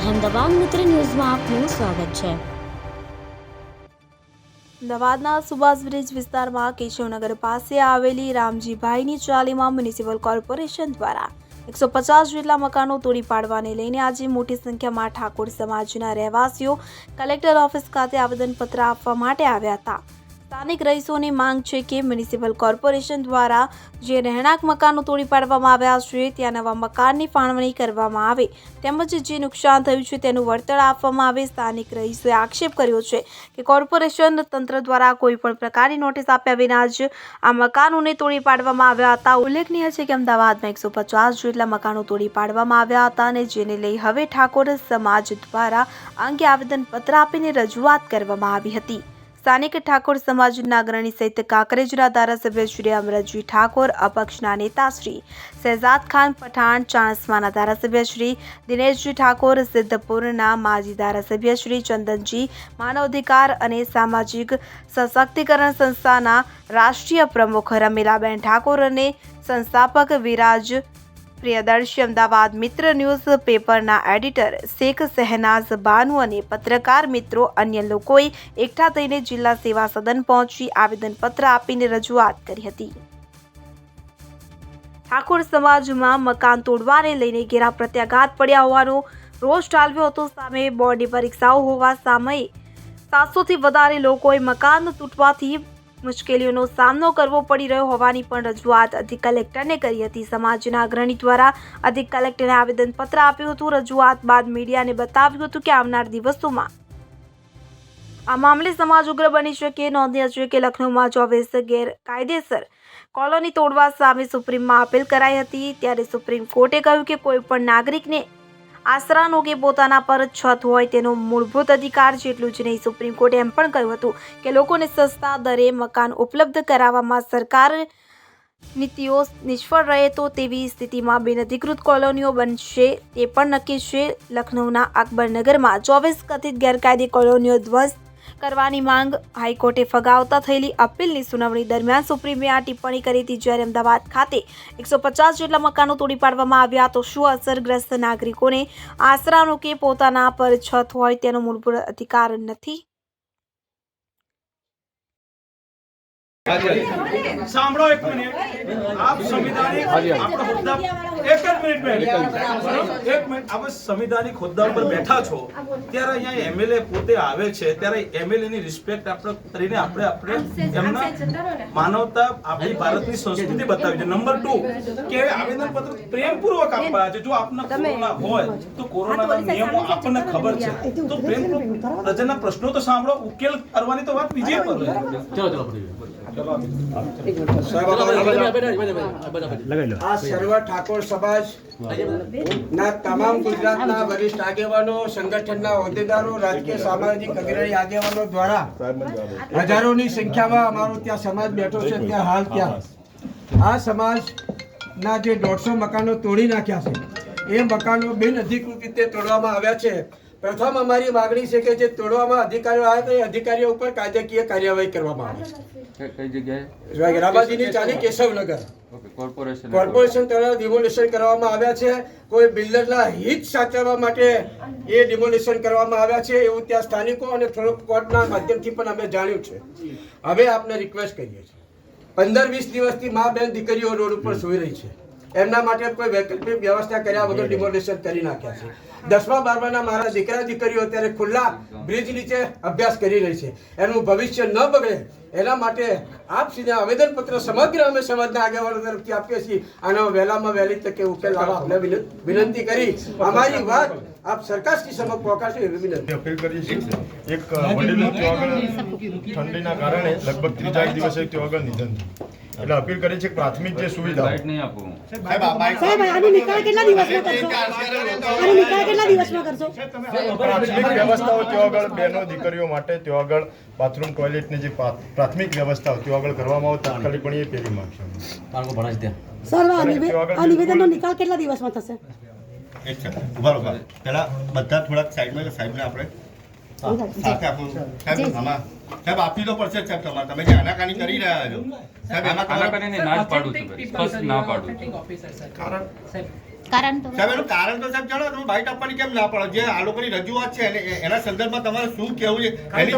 અહેમદાબાદ મિત્ર ન્યૂઝમાં આપનું સ્વાગત છે. અમદાવાદના સુભાષ બ્રિજ વિસ્તારમાં કેશવનગર પાસે આવેલી રામજીભાઈની ચાલીમાં મ્યુનિસિપલ કોર્પોરેશન દ્વારા એકસો પચાસ જેટલા મકાનો તોડી પાડવાને લઈને આજે મોટી સંખ્યામાં ઠાકોર સમાજના રહેવાસીઓ કલેક્ટર ઓફિસ ખાતે આવેદનપત્ર આપવા માટે આવ્યા હતા. સ્થાનિક રહીશોની માંગ છે કે મ્યુનિસિપલ કોર્પોરેશન દ્વારા જે રહેણાંક મકાનો તોડી પાડવામાં આવ્યા છે, ત્યાં નવા મકાનની ફાળવણી કરવામાં આવે. તેમજ જે નુકસાન થયું છે તેનું વળતર આપવામાં આવે. સ્થાનિક રહીશોએ આક્ષેપ કર્યો છે કે કોર્પોરેશન તંત્ર દ્વારા કોઈ પણ પ્રકારની નોટિસ આપ્યા વિના જ આ મકાનોને તોડી પાડવામાં આવ્યા હતા. ઉલ્લેખનીય છે કે અમદાવાદમાં એકસો પચાસ જેટલા મકાનો તોડી પાડવામાં આવ્યા હતા અને જેને લઈ હવે ઠાકોર સમાજ દ્વારા અંગે આવેદનપત્ર આપીને રજૂઆત કરવામાં આવી હતી. સ્થાનિક ઠાકોર સમાજના અગ્રણી સહિત કાંકરેજના ધારાસભ્ય શ્રી અમરજી ઠાકોર, અપક્ષના નેતા શ્રી શહેજાદ ખાન પઠાણ, ચાણસ્માના ધારાસભ્ય શ્રી દિનેશજી ઠાકોર, સિદ્ધપુરના માજી ધારાસભ્ય શ્રી ચંદનજી માનવ અધિકાર અને સામાજિક સશક્તિકરણ સંસ્થાના રાષ્ટ્રીય પ્રમુખ રમીલાબેન ઠાકોર અને સંસ્થાપક વિરાજ પ્રિયદર્શી અમદાવાદ મિત્ર ન્યૂઝ પેપરના એડિટર શેખ શહેનાઝ બાનુ અને પત્રકાર મિત્રો અન્ય લોકોએ એકઠા થઈને જિલ્લા સેવા સદન પહોંચી આવેદનપત્ર આપીને રજૂઆત કરી હતી. ઠાકોર સમાજમાં મકાન તોડવાને લઈને ઘેરા પ્રત્યાઘાત પડ્યા હોવાનો રોષ ઠાલવ્યો હતો સામે બોર્ડની પરીક્ષાઓ હોવા સામે સાતસોથી વધારે લોકોએ મકાન તૂટવાથી મુશ્કેલીઓનો સામનો કરવો પડી રહ્યો હોવાની પણ રજૂઆત અધિક કલેક્ટરને કરી હતી. સમાજના અગ્રણી દ્વારા અધિક કલેક્ટરને આવેદનપત્ર આપ્યું હતું. રજૂઆત બાદ મીડિયાને બતાવ્યું હતું કે આવનાર દિવસોમાં આ મામલે સમાજ ઉગ્ર બની શકે. નોંધ્યા છે કે લખનૌમાં ચોવીસ ગેરકાયદેસર કોલોની તોડવા સામે સુપ્રીમમાં અપીલ કરાઈ હતી. ત્યારે સુપ્રીમ કોર્ટે કહ્યું કે કોઈ પણ નાગરિકને આશરાનો કે પોતાના પર છત હોય તેનો મૂળભૂત અધિકાર જેટલું જ નહીં, સુપ્રીમ કોર્ટે એમ પણ કહ્યું હતું કે લોકોને સસ્તા દરે મકાન ઉપલબ્ધ કરાવવામાં સરકાર નીતિઓ નિષ્ફળ રહે તો તેવી સ્થિતિમાં બિનઅધિકૃત કોલોનીઓ બનશે તે પણ નક્કી છે. લખનૌના અકબરનગરમાં ચોવીસ કથિત ગેરકાયદે કોલોનીઓ ધ્વસ્ત કરવાની માંગ હાઈકોર્ટે ફગાવતા થયેલી અપીલની સુનાવણી દરમિયાન સુપ્રીમે આ ટિપ્પણી કરી હતી, જ્યારે અમદાવાદ ખાતે એકસો પચાસ જેટલા મકાનો તોડી પાડવામાં આવ્યા તો શું અસરગ્રસ્ત નાગરિકોને આશરાનો કે પોતાના પર છત હોય તેનો મૂળભૂત અધિકાર નથી? સાંભળો એક મિનિટ. આપ સંવિધાનિક આપણા હોદ્દા એક જ મિનિટ બેન એક મિનિટ. આપ સંવિધાનિક હોદ્દા ઉપર બેઠા છો ત્યારે અહીંયા એમએલએ પોતે આવે છે ત્યારે એમએલએ ની રિસ્પેક્ટ આપણે કરીને આપણે આપણે એમના માનવતા આપણી ભારતની સંસ્કૃતિ બતાવી છે નંબર ટુ કે આવેદન પત્ર પ્રેમપૂર્વક આપવા છે. જો આપને કોરોના હોય તો કોરોનાના નિયમો આપણને ખબર છે. તો પ્રેમપૂર્વક પ્રજાના પ્રશ્નો તો સાંભળો. ઉકેલ કરવાની તો વાત બીજી પર આ સર્વ સમાજ ના સામાજિક અગ્રણી આગેવાનો દ્વારા હજારોની સંખ્યામાં અમારો ત્યાં સમાજ બેઠો છે, ત્યાં હાલ ત્યાં. આ સમાજના જે દોઢસો મકાનો તોડી નાખ્યા છે, એ મકાનો બિન અધિકૃત રીતે તોડવામાં આવ્યા છે. પ્રથમ અમારી માગણી છે કે જે તોડવામાં અધિકારીઓ આવ્યા હતા એ અધિકારીઓ ઉપર કાયદાકીય કાર્યવાહી કરવામાં આવે કઈ જગ્યાએ? રામાજીની ચાલી કેશવનગર. કોર્પોરેશન કોર્પોરેશન દ્વારા ડિમોલિશન કરવામાં આવ્યા છે. કોઈ બિલ્ડરના હિત સાચવવા માટે એ ડિમોલિશન કરવામાં આવ્યા છે એવું ત્યાં સ્થાનિકો અને થોડોક કોર્ટના માધ્યમથી પણ અમે જાણ્યું છે. હવે આપને રિક્વેસ્ટ કરીએ છીએ. પંદર વીસ દિવસથી મા બેન દીકરીઓ રોડ ઉપર સુઈ રહી છે. એમના માટે કોઈ વૈકલ્પિક વ્યવસ્થા કર્યા વગર ડિમોલિશન કરી નાખ્યા છે. દસમા બારમાના મારા દીકરા દીકરીઓ અત્યારે ખુલ્લા બ્રિજ નીચે અભ્યાસ કરી રહી છે. એનું ભવિષ્ય ન બગડે એના માટે આપ સીધા આવેદનપત્ર સમગ્ર અમે સમાજના આગેવાનો તરફથી આપીએ છીએ. આનો વહેલામાં વહેલી તકે ઉકેલ લાવવા અમને વિનંતી કરી. અમારી વાત આપ સરકારશ્રી સમક્ષ પહોંચાડશો એવી વિનંતી. અપીલ કરી છે એક વડીલ ઠંડીના કારણે લગભગ ત્રીજા દિવસે ત્યાં આગળ નિધન થયું. એટલે અપીલ કરીએ છીએ કે પ્રાથમિક જે સુવિધા બાઇટ નહીં આપવું સાહેબ આનો નિકાલ કેટલા દિવસમાં કરશો? આનો નિકાલ કેટલા દિવસમાં કરશો? પ્રાથમિક વ્યવસ્થાઓ ત્યાં આગળ બહેનો દીકરીઓ માટે ત્યાં આગળ બાથરૂમ ટોયલેટની જે પ્રા- પ્રાથમિક વ્યવસ્થાઓ ત્યાં આગળ કરવામાં આવે તાત્કાલિક પણ એ પેલી માંગ છે સર આ નિવે- આ નિવેદનનો નિકાલ કેટલા દિવસમાં થશે? એક સેકન્ડ ઊભા પહેલા બધા થોડાક સાઈડમાં સાથે આપણું સાહેબ આમાં તો પડશે સાહેબ તમારે. તમે જે આનાકાની કરી રહ્યા છો. સાહેબ એમાં આના તમારે કરીને ના જ પાડું છું ભાઈ. ના પાડું છું. કારણ તો સાહેબ એનું કારણ તો સાહેબ જણાવો તમે બાઇટ આપવાની કેમ ના પડે? જે આ લોકોની રજૂઆત છે એને એના સંદર્ભમાં તમારે શું કહેવું છે? એની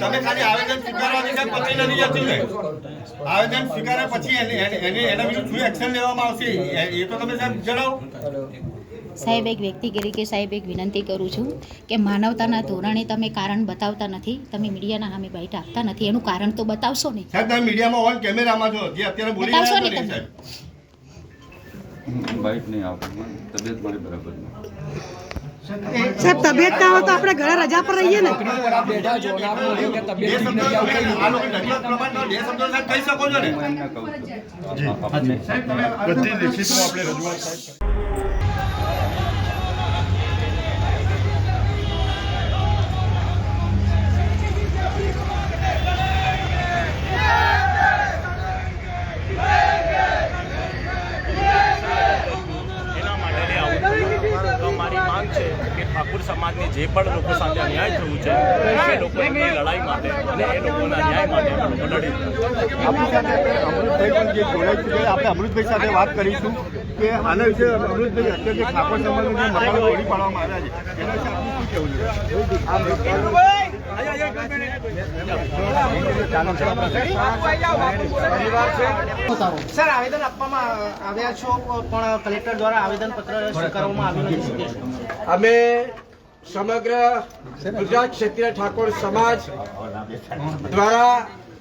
તમે ખાલી આવેદન સ્વીકારવાની સાહેબ પછી નથી જતું ને. આવેદન સ્વીકાર્યા પછી એને એને વિશે શું એક્શન લેવામાં આવશે? એ- એ તો તમે સાહેબ જણાવો. સાહેબ એક વ્યક્તિ તરીકે સાહેબ એક વિનંતી કરું છું કે માનવતાના ધોરણે તમે કારણ બતાવતા નથી તમે મીડિયાના સામે બાઈટ આપતા નથી. એનું કારણ તો બતાવશો ને સાહેબ તમે મીડિયામાં ઓન કેમેરામાં છો જે અત્યારે બોલી રહ્યા બતાવશો છો ને તમે. સાહેબ હું નહીં આપું તબિયત મારી બરાબર નથી સાહેબ તબિયત ના હોય તો આપણે ઘરે રજા પર રહીએ ને. બે શબ્દો સમાજની જે પણ લોકો સાથે અન્યાય થયું છે એ લોકોની લડાઈ માટે અને એ લોકોના ન્યાય માટે અમે લોકો લડી આપણી સાથે આપણે અમૃતભાઈ પણ જે જોડાઈ છે આપણે અમૃતભાઈ સાથે વાત કરીશું કે આના વિશે અમૃતભાઈ અત્યારે જે ઠાકોર સમાજનું જે મકાનો તોડી પાડવામાં આવ્યા છે એના વિશે આપનું શું કહેવું સર આવેદન આપવામાં આવ્યા છો પણ કલેક્ટર દ્વારા આવેદન પત્ર સ્વીકારવામાં આવ્યું નથી. અમે સમગ્ર ગુજરાત ક્ષત્રિય ઠાકોર સમાજ દ્વારા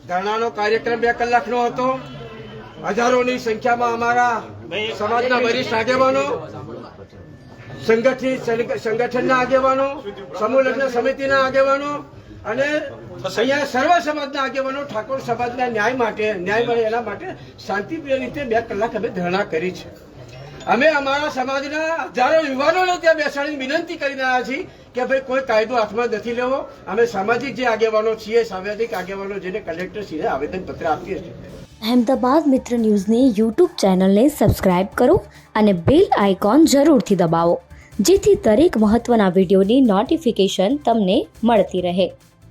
ધરણાનો કાર્યક્રમ બે કલાકનો હતો. હજારોની સંખ્યામાં અમારા સમાજના વરિષ્ઠ આગેવાનો સંગઠિત સંગઠનના આગેવાનો સમૂહ લગ્ન સમિતિના આગેવાનો અને અહીંયા સર્વ સમાજના આગેવાનો ઠાકોર સમાજના ન્યાય માટે ન્યાય મળે એના માટે શાંતિપ્રિય રીતે બે કલાક અમે ધરણા કરી છે. અમે અમારા સમાજના હજારો યુવાનોને ત્યાં બેસાડીને વિનંતી કરી રહ્યા છીએ કે ભાઈ કોઈ કાયદો હાથમાં નથી લેવો. અમે સામાજિક જે આગેવાનો છીએ, સામાજિક આગેવાનો જેને કલેક્ટર શ્રીને આવેદનપત્ર આપીએ છીએ. અહેમદાબાદ મિત્ર ન્યૂઝની યુટ્યુબ ચેનલને સબસ્ક્રાઇબ કરો અને બેલ આઇકોન જરૂરથી દબાવો, જેથી દરેક મહત્ત્વના વિડીયોની નોટિફિકેશન તમને મળતી રહે.